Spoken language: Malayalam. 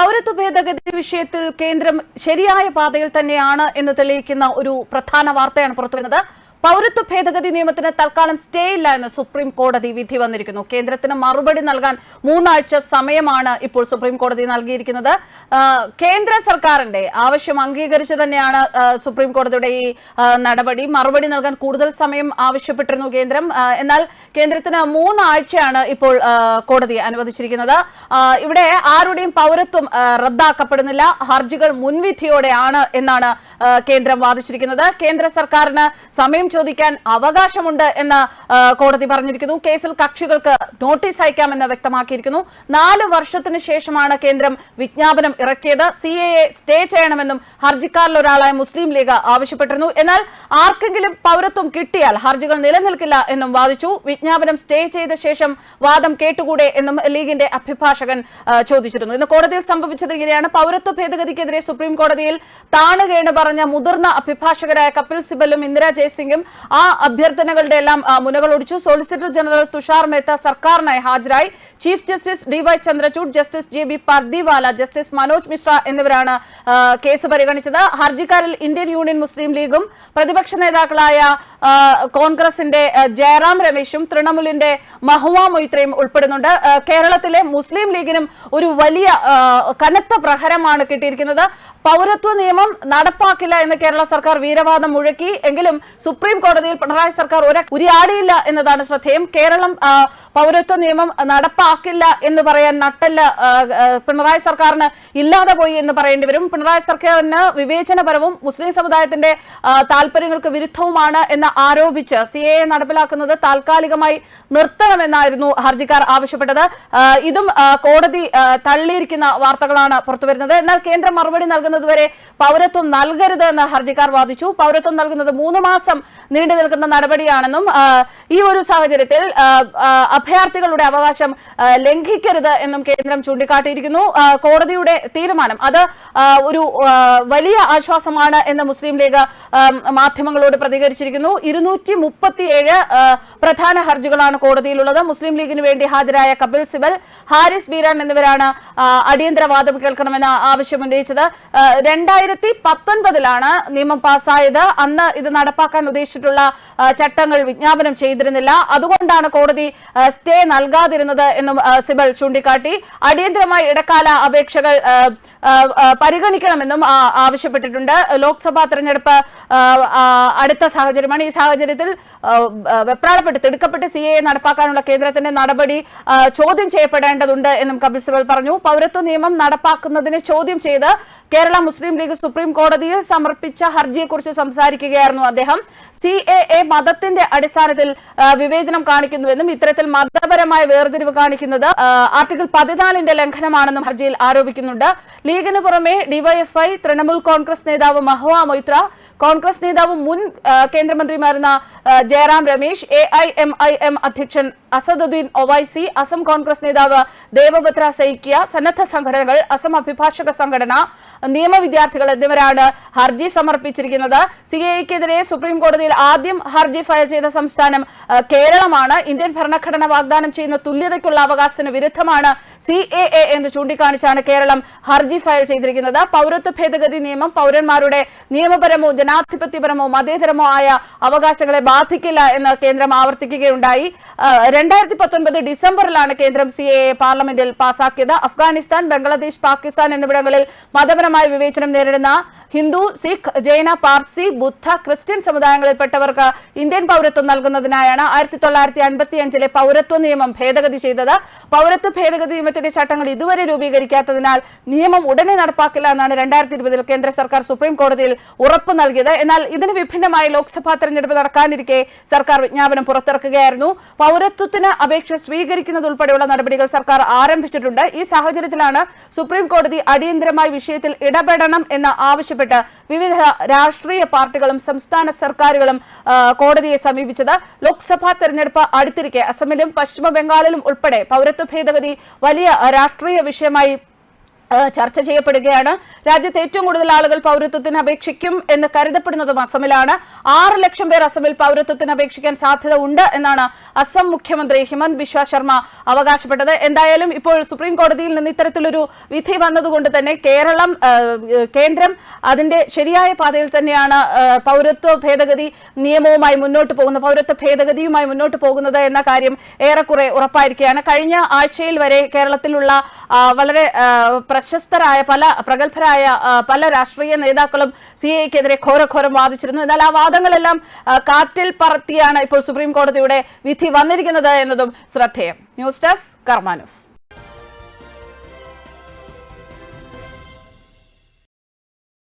പൗരത്വ ഭേദഗതി വിഷയത്തിൽ കേന്ദ്രം ശരിയായ പാതയിൽ തന്നെയാണ് എന്ന് തെളിയിക്കുന്ന ഒരു പ്രധാന വാർത്തയാണ് പുറത്തുവരുന്നത്. പൗരത്വ ഭേദഗതി നിയമത്തിന് തൽക്കാലം സ്റ്റേ ഇല്ല എന്ന് സുപ്രീം കോടതി വിധി വന്നിരിക്കുന്നു. കേന്ദ്രത്തിന് മറുപടി നൽകാൻ മൂന്നാഴ്ച സമയമാണ് ഇപ്പോൾ സുപ്രീം കോടതി നൽകിയിരിക്കുന്നത്. കേന്ദ്ര സർക്കാരിന്റെ ആവശ്യം അംഗീകരിച്ച് തന്നെയാണ് സുപ്രീം കോടതിയുടെ ഈ നടപടി. മറുപടി നൽകാൻ കൂടുതൽ സമയം ആവശ്യപ്പെട്ടിരുന്നു കേന്ദ്രം. എന്നാൽ കേന്ദ്രത്തിന് മൂന്നാഴ്ചയാണ് ഇപ്പോൾ കോടതി അനുവദിച്ചിരിക്കുന്നത്. ഇവിടെ ആരുടെയും പൗരത്വം റദ്ദാക്കപ്പെടുന്നില്ല. ഹർജികൾ മുൻവിധിയോടെയാണ് എന്നാണ് കേന്ദ്രം വാദിച്ചിരിക്കുന്നത്. കേന്ദ്ര സർക്കാരിന് സമയം ചോദിക്കാൻ അവകാശമുണ്ട് എന്ന് കോടതി പറഞ്ഞിരിക്കുന്നു. കേസിൽ കക്ഷികൾക്ക് നോട്ടീസ് അയക്കാമെന്ന് വ്യക്തമാക്കിയിരിക്കുന്നു. നാല് വർഷത്തിന് ശേഷമാണ് കേന്ദ്രം വിജ്ഞാപനം ഇറക്കിയത്. സി സ്റ്റേ ചെയ്യണമെന്നും ഹർജിക്കാരിൽ ഒരാളായ മുസ്ലിം ലീഗ് ആവശ്യപ്പെട്ടിരുന്നു. എന്നാൽ ആർക്കെങ്കിലും പൗരത്വം കിട്ടിയാൽ ഹർജികൾ നിലനിൽക്കില്ല എന്നും വാദിച്ചു. വിജ്ഞാപനം സ്റ്റേ ചെയ്ത ശേഷം വാദം കേട്ടുകൂടെ എന്നും ലീഗിന്റെ അഭിഭാഷകൻ ചോദിച്ചിരുന്നു. ഇന്ന് കോടതിയിൽ സംഭവിച്ചത് ഇങ്ങനെയാണ്. പൗരത്വ ഭേദഗതിക്കെതിരെ സുപ്രീം കോടതിയിൽ താണുകേണ് പറഞ്ഞ മുതിർന്ന അഭിഭാഷകരായ കപിൽ സിബലും ഇന്ദിരാ ജയസിംഗും ആ അഭ്യർത്ഥനകളുടെ എല്ലാം മുനകൾ മുനകളൊടിച്ചു. സോളിസിറ്റർ ജനറൽ തുഷാർ മേത്ത സർക്കാരിനായി ഹാജരായി. Chief justice D Y Chandrachud justice J B Pardiwala justice Manoj Mishra എന്നിവരാണ് കേസ് പരിഗണിച്ചത്. ഹർജിക്കാരിൽ ഇന്ത്യൻ യൂണിയൻ മുസ്ലിം ലീഗും പ്രതിപക്ഷ നേതാക്കളായ കോൺഗ്രസിന്റെ ജയറാം രമേശും തൃണമൂലിന്റെ മഹുവ മൊയ്ത്രയും ഉൾപ്പെടുന്നുണ്ട്. കേരളത്തിലെ മുസ്ലിം ലീഗിനും ഒരു വലിയ കനത്ത പ്രഹരമാണ് കിട്ടിയിരിക്കുന്നത്. പൗരത്വ നിയമം നടപ്പാക്കില്ല എന്ന് കേരള സർക്കാർ വീരവാദം മുഴക്കി. എങ്കിലും സുപ്രീം കോടതിയിൽ പിണറായി സർക്കാർ ഉരിയാടിയില്ല എന്നതാണ് ശ്രദ്ധേയം. കേരളം പൗരത്വ നിയമം നടപ്പാക്കില്ല എന്ന് പറയാൻ നട്ടല്ല പിണറായി സർക്കാരിന് ഇല്ലാതെ പോയി എന്ന് പറയേണ്ടി വരും. പിണറായി സർക്കാരിന് വിവേചനപരവും മുസ്ലിം സമുദായത്തിന്റെ താല്പര്യങ്ങൾക്ക് വിരുദ്ധവുമാണ് എന്ന് ആരോപിച്ച് സി എ നടപ്പിലാക്കുന്നത് താൽക്കാലികമായി നിർത്തണമെന്നായിരുന്നു ഹർജിക്കാർ ആവശ്യപ്പെട്ടത്. ഇതും കോടതി തള്ളിയിരിക്കുന്ന വാർത്തകളാണ് പുറത്തുവരുന്നത്. എന്നാൽ കേന്ദ്രം മറുപടി നൽകുന്നതുവരെ പൗരത്വം നൽകരുത് എന്ന് ഹർജിക്കാർ വാദിച്ചു. പൗരത്വം നൽകുന്നത് മൂന്ന് മാസം നീണ്ടു നിൽക്കുന്ന നടപടിയാണെന്നും ഈ ഒരു സാഹചര്യത്തിൽ അഭയാർത്ഥികളുടെ അവകാശം ലംഘിക്കരുത് എന്നും കേന്ദ്രം ചൂണ്ടിക്കാട്ടിയിരിക്കുന്നു. കോടതിയുടെ തീരുമാനം അത് ഒരു വലിയ ആശ്വാസമാണ് എന്ന് മുസ്ലിം ലീഗ് മാധ്യമങ്ങളോട് പ്രതികരിച്ചിരിക്കുന്നു. ഇരുന്നൂറ്റി മുപ്പത്തിയേഴ് പ്രധാന ഹർജികളാണ് കോടതിയിലുള്ളത്. മുസ്ലിം ലീഗിന് വേണ്ടി ഹാജരായ കപിൽ സിബൽ ഹാരിസ് ബീരാൻ എന്നിവരാണ് അടിയന്തരവാദം അടിയന്തര വാദം കേൾക്കണമെന്ന ആവശ്യം ഉന്നയിച്ചത് രണ്ടായിരത്തി പത്തൊൻപതിലാണ് നിയമം പാസ്സായത് അന്ന് ഇത് നടപ്പാക്കാൻ ഉദ്ദേശിച്ചിട്ടുള്ള ആ, ചട്ടങ്ങൾ വിജ്ഞാപനം ചെയ്തിരുന്നില്ല. അതുകൊണ്ടാണ് കോടതി സ്റ്റേ നൽകാതിരുന്നത് എന്നും സിബൽ ചൂണ്ടിക്കാട്ടി. അടിയന്തരമായി ഇടക്കാല അപേക്ഷകൾ പരിഗണിക്കണമെന്നും ആവശ്യപ്പെട്ടിട്ടുണ്ട്. ലോക്സഭാ തെരഞ്ഞെടുപ്പ് അടുത്ത സാഹചര്യമാണ്. ഈ സാഹചര്യത്തിൽ വെപ്രാളപ്പെട്ട് തിടുക്കപ്പെട്ട് സി എ നടപ്പാക്കാനുള്ള കേന്ദ്രത്തിന്റെ നടപടി ചോദ്യം ചെയ്യപ്പെടേണ്ടതുണ്ട് എന്നും കപിൽ സിബൽ പറഞ്ഞു. പൗരത്വ നിയമം നടപ്പാക്കുന്നതിനെ ചോദ്യം ചെയ്ത് കേരള മുസ്ലിം ലീഗ് സുപ്രീം കോടതിയിൽ സമർപ്പിച്ച ഹർജിയെക്കുറിച്ച് സംസാരിക്കുകയായിരുന്നു അദ്ദേഹം. സി എ എ മതത്തിന്റെ അടിസ്ഥാനത്തിൽ വിവേചനം കാണിക്കുന്നുവെന്നും ഇത്തരത്തിൽ മതപരമായ വേർതിരിവ് കാണിക്കുന്നത് ആർട്ടിക്കിൾ പതിനാലിന്റെ ലംഘനമാണെന്നും ഹർജിയിൽ ആരോപിക്കുന്നുണ്ട്. ലീഗിന് പുറമെ ഡിവൈഎഫ്ഐ തൃണമൂൽ കോൺഗ്രസ് നേതാവ് മഹുവ മൊയ്ത്ര കോൺഗ്രസ് നേതാവും മുൻ കേന്ദ്രമന്ത്രിമാരുന്ന ജയറാം രമേശ് എം അധ്യക്ഷൻ അസദുദ്ദീൻ ഒവൈസി അസം കോൺഗ്രസ് നേതാവ് ദേവഭദ്ര സൈക്യ സന്നദ്ധ സംഘടനകൾ അസം അഭിഭാഷക സംഘടന നിയമ വിദ്യാർത്ഥികൾ എന്നിവരാണ് ഹർജി സമർപ്പിച്ചിരിക്കുന്നത്. സി എക്കെതിരെ സുപ്രീം കോടതിയിൽ ആദ്യം ഹർജി ഫയൽ ചെയ്ത സംസ്ഥാനം കേരളമാണ്. ഇന്ത്യൻ ഭരണഘടന വാഗ്ദാനം ചെയ്യുന്ന തുല്യതയ്ക്കുള്ള അവകാശത്തിന് വിരുദ്ധമാണ് സി എന്ന് ചൂണ്ടിക്കാണിച്ചാണ് കേരളം ഹർജി ഫയൽ ചെയ്തിരിക്കുന്നത്. പൗരത്വ ഭേദഗതി നിയമം പൗരന്മാരുടെ നിയമപരമോ ജനാധിപത്യപരമോ മതേതരമോ ആയ അവകാശങ്ങളെ ബാധിക്കില്ല എന്ന് കേന്ദ്രം ആവർത്തിക്കുകയുണ്ടായി. രണ്ടായിരത്തി പത്തൊൻപത് ഡിസംബറിലാണ് കേന്ദ്രം സി എ പാർലമെന്റിൽ പാസാക്കിയത്. അഫ്ഗാനിസ്ഥാൻ ബംഗ്ലാദേശ് പാകിസ്ഥാൻ എന്നിവിടങ്ങളിൽ മതപരമായ വിവേചനം നേരിടുന്ന ഹിന്ദു സിഖ് ജൈന പാർസി ബുദ്ധ ക്രിസ്ത്യൻ സമുദായങ്ങളിൽപ്പെട്ടവർക്ക് ഇന്ത്യൻ പൗരത്വം നൽകുന്നതിനായാണ് ആയിരത്തി തൊള്ളായിരത്തി അൻപത്തി അഞ്ചിലെ പൗരത്വ നിയമം ഭേദഗതി ചെയ്തത്. പൗരത്വ ഭേദഗതി നിയമത്തിന്റെ ചട്ടങ്ങൾ ഇതുവരെ രൂപീകരിക്കാത്തതിനാൽ നിയമം ഉടനെ നടപ്പാക്കില്ല എന്നാണ് രണ്ടായിരത്തി ഇരുപതിൽ കേന്ദ്ര സർക്കാർ സുപ്രീം കോടതിയിൽ ഉറപ്പ് നൽകിയത്. എന്നാൽ ഇതിന് വിഭിന്നമായി ലോക്സഭാ തെരഞ്ഞെടുപ്പ് നടക്കാനിരിക്കെ സർക്കാർ വിജ്ഞാപനം പുറത്തിറക്കുകയായിരുന്നു. പൗരത്വത്തിന് അപേക്ഷ സ്വീകരിക്കുന്നതുൾപ്പെടെയുള്ള നടപടികൾ സർക്കാർ ആരംഭിച്ചിട്ടുണ്ട്. ഈ സാഹചര്യത്തിലാണ് സുപ്രീം കോടതി അടിയന്തരമായി വിഷയത്തിൽ ഇടപെടണം എന്ന് ആവശ്യപ്പെട്ട് വിവിധ രാഷ്ട്രീയ പാർട്ടികളും സംസ്ഥാന സർക്കാരുകളും കോടതിയെ സമീപിച്ചത്. ലോക്സഭാ തെരഞ്ഞെടുപ്പ് അടുത്തിരിക്കെ അസമിലും പശ്ചിമ ബംഗാളിലും ഉൾപ്പെടെ പൗരത്വ ഭേദഗതി വലിയ രാഷ്ട്രീയ വിഷയമായി ചർച്ച ചെയ്യപ്പെടുകയാണ്. രാജ്യത്ത് ഏറ്റവും കൂടുതൽ ആളുകൾ പൗരത്വത്തിന് അപേക്ഷിക്കും എന്ന് കരുതപ്പെടുന്നതും അസമിലാണ്. ആറ് ലക്ഷം പേർ അസമിൽ പൗരത്വത്തിന് അപേക്ഷിക്കാൻ സാധ്യത ഉണ്ട് എന്നാണ് അസം മുഖ്യമന്ത്രി ഹിമന്ത് ബിശ്വ ശർമ്മ അവകാശപ്പെട്ടത്. എന്തായാലും ഇപ്പോൾ സുപ്രീം കോടതിയിൽ നിന്ന് ഇത്തരത്തിലൊരു വിധി വന്നതുകൊണ്ട് തന്നെ കേരളം കേന്ദ്രം അതിന്റെ ശരിയായ പാതയിൽ തന്നെയാണ് പൗരത്വ ഭേദഗതി നിയമവുമായി മുന്നോട്ട് പോകുന്നത് പൗരത്വ ഭേദഗതിയുമായി മുന്നോട്ട് പോകുന്നത് എന്ന കാര്യം ഏറെക്കുറെ ഉറപ്പായിരിക്കുകയാണ്. കഴിഞ്ഞ ആഴ്ചയിൽ വരെ കേരളത്തിലുള്ള വളരെ പ്രശസ്തരായ പല പ്രഗത്ഭരായ പല രാഷ്ട്രീയ നേതാക്കളും സി എക്കെതിരെ ഘോരഘോരം വാദിച്ചിരുന്നു. എന്നാൽ ആ വാദങ്ങളെല്ലാം കാറ്റിൽ പറത്തിയാണ് ഇപ്പോൾ സുപ്രീം കോടതിയുടെ വിധി വന്നിരിക്കുന്നത് എന്നതും ശ്രദ്ധേയം. News desk Karma news.